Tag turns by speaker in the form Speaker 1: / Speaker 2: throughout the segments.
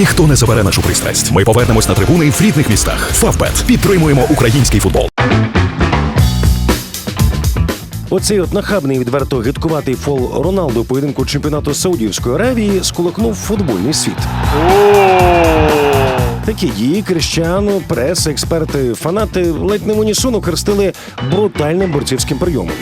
Speaker 1: Ніхто не забере нашу пристрасть. Ми повернемось на трибуни в рідних містах. Фавбет підтримуємо український футбол.
Speaker 2: Оцей от нахабний відверто гидкуватий фол Роналду поєдинку чемпіонату Саудівської Аравії сколихнув футбольний світ. Такі дії Крещану, преса, експерти, фанати ледь не в унісон хрестили брутальним борцівським прийомом.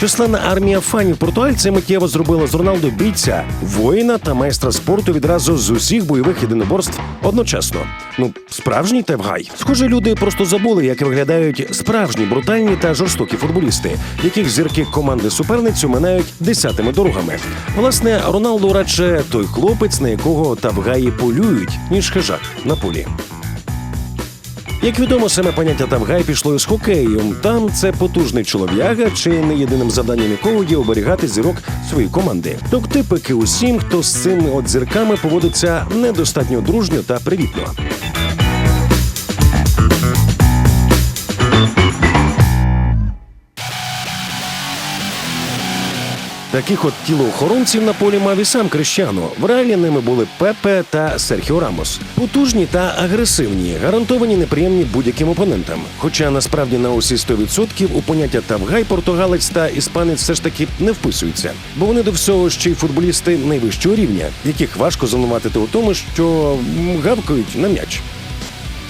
Speaker 2: Численна армія фанів португальця миттєво зробила з Роналду бійця, воїна та майстра спорту відразу з усіх бойових єдиноборств одночасно. Ну, справжній тевгай. Схоже, люди просто забули, як виглядають справжні брутальні та жорстокі футболісти, яких зірки команди суперницю минають десятими дорогами. Власне, Роналду радше той хлопець, на якого тавгаї полюють, ніж хижак на полі. Як відомо, саме поняття тамгай пішло із хокею. Там це потужний чолов'яга, чи не єдиним завданням якого є оберігати зірок своєї команди. Тобто пики усім, хто з цими от зірками поводиться недостатньо дружньо та привітно. Таких от тілоохоронців на полі мав і сам Крещано. В реалі ними були Пепе та Серхіо Рамос. Потужні та агресивні, гарантовані неприємні будь-яким опонентам. Хоча насправді на усі 100% у поняття Тавгай португалець та іспанець все ж таки не вписуються, бо вони до всього ще й футболісти найвищого рівня, яких важко звинуватити у тому, що гавкають на м'яч.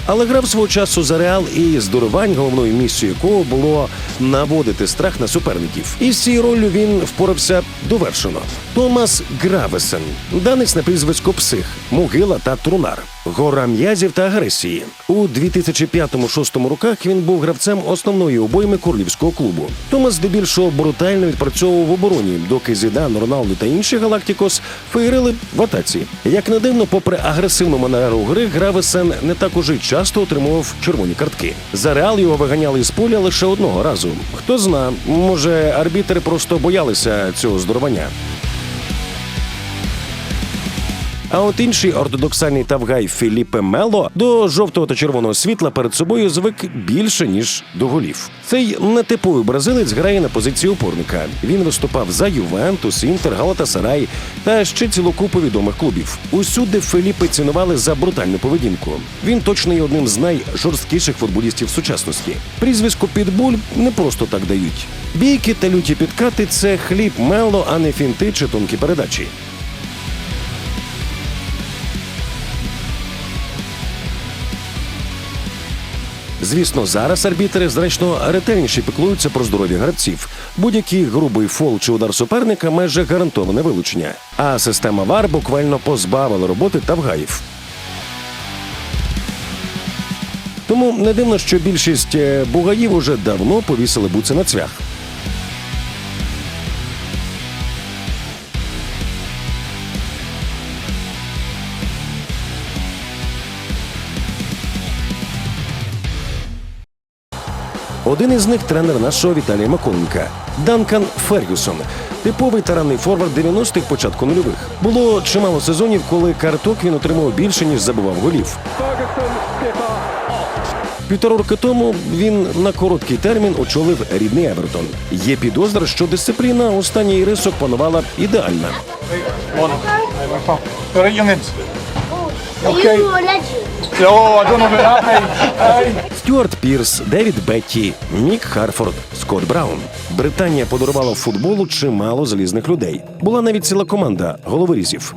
Speaker 2: Але грав свого часу за реал і здорувань, головною місією якого було наводити страх на суперників. І з цією роллю він впорався довершено. Томас Гравесен, данець на прізвисько Псих, Могила та Трунар, гора м'язів та агресії. У 2005-2006 роках він був гравцем основної обойми королівського клубу. Томас здебільшого брутально відпрацьовував в обороні, доки Зідан, Роналду та інші Галактикос феєрили в атаці. Як не дивно, попри агресивну манеру гри, Гравесен не так уже й часто отримував червоні картки. За реал його виганяли з поля лише одного разу. Хто зна, може, арбітри просто боялися цього здорування. А от інший ортодоксальний тавгай Філіппе Мело до жовтого та червоного світла перед собою звик більше ніж до голів. Цей нетиповий бразилець грає на позиції опорника. Він виступав за Ювентус, Інтер, Галатасарай та ще цілу купу відомих клубів. Усюди Філіппе цінували за брутальну поведінку. Він точно є одним з найжорсткіших футболістів сучасності. Прізвисько Підбуль не просто так дають. Бійки та люті підкати це хліб Мело, а не фінти чи тонкі передачі. Звісно, зараз арбітери значно ретельніше піклуються про здоров'я гравців. Будь-який грубий фол чи удар суперника майже гарантоване вилучення. А система ВАР буквально позбавила роботи тавгаїв. Тому не дивно, що більшість е, бугаїв уже давно повісили буци на цвях. Один із них тренер нашого Віталія Маколенка Данкан Фергюсон. Типовий таранний форвард 90-х, початку нульових. Було чимало сезонів, коли карток він отримав більше, ніж забував голів. Півтора роки тому він на короткий термін очолив рідний Евертон. Є підозра, що дисципліна останній рисок панувала ідеальна.
Speaker 3: One.
Speaker 2: Стюарт Пірс, Девід Бетті, Мік Харфорд, Скотт Браун. Британія подарувала футболу чимало залізних людей. Була навіть ціла команда головорізів.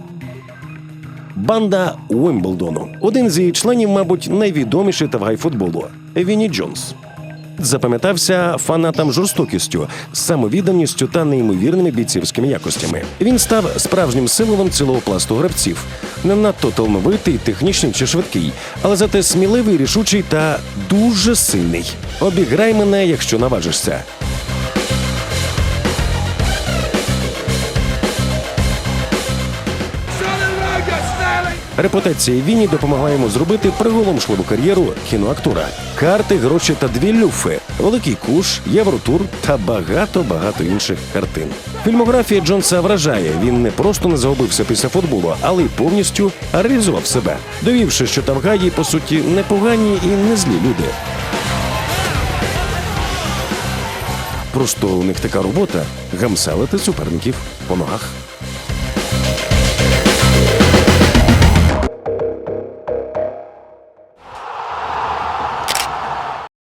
Speaker 2: Банда Уимблдону. Один з її членів, мабуть, найвідоміший тавгай футболу Вінні Джонс. Запам'ятався фанатам жорстокістю, самовідданістю та неймовірними бійцівськими якостями. Він став справжнім символом цілого пласту гравців. Не надто талановитий, технічний чи швидкий, але зате сміливий, рішучий та дуже сильний. Обіграй мене, якщо наважишся. Репутація Вінні допомогла йому зробити приголомшливу кар'єру кіноактора. Карти, гроші та дві люфи, великий куш, євротур та багато багато інших картин. Фільмографія Джонса вражає. Він не просто не загубився після футболу, але й повністю реалізував себе, довівши, що Тавгаї по суті непогані і не злі люди. Просто у них така робота гамселити суперників по ногах.